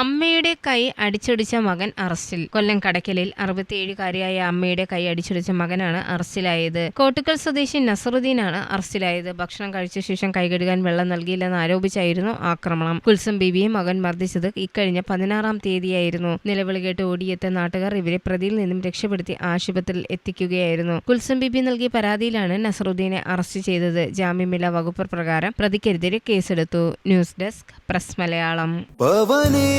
അമ്മയുടെ കൈ അടിച്ചൊടിച്ച മകൻ അറസ്റ്റിൽ. കൊല്ലം കടക്കലിൽ അറുപത്തിയേഴുകാരിയായ അമ്മയുടെ കൈ അടിച്ചൊടിച്ച മകനാണ് അറസ്റ്റിലായത്. കോട്ടുക്കൽ സ്വദേശി നസറുദ്ദീനാണ് അറസ്റ്റിലായത്. ഭക്ഷണം കഴിച്ച ശേഷം കൈകഴുകാൻ വെള്ളം നൽകിയില്ലെന്ന് ആരോപിച്ചായിരുന്നു ആക്രമണം. കുൽസം ബീബിയെ മകൻ മർദ്ദിച്ചത് ഇക്കഴിഞ്ഞ പതിനാറാം തീയതിയായിരുന്നു. നിലവിളി കേട്ട് ഓടിയെത്തിയ നാട്ടുകാർ ഇവരെ പ്രതിയിൽ നിന്നും രക്ഷപ്പെടുത്തി ആശുപത്രിയിൽ എത്തിക്കുകയായിരുന്നു. കുൽസം ബീബി നൽകിയ പരാതിയിലാണ് നസറുദ്ദീനെ അറസ്റ്റ് ചെയ്തത്. ജാമ്യമില്ല വകുപ്പ് പ്രകാരം പ്രതിക്കെതിരെ കേസെടുത്തു. News desk press Malayalam.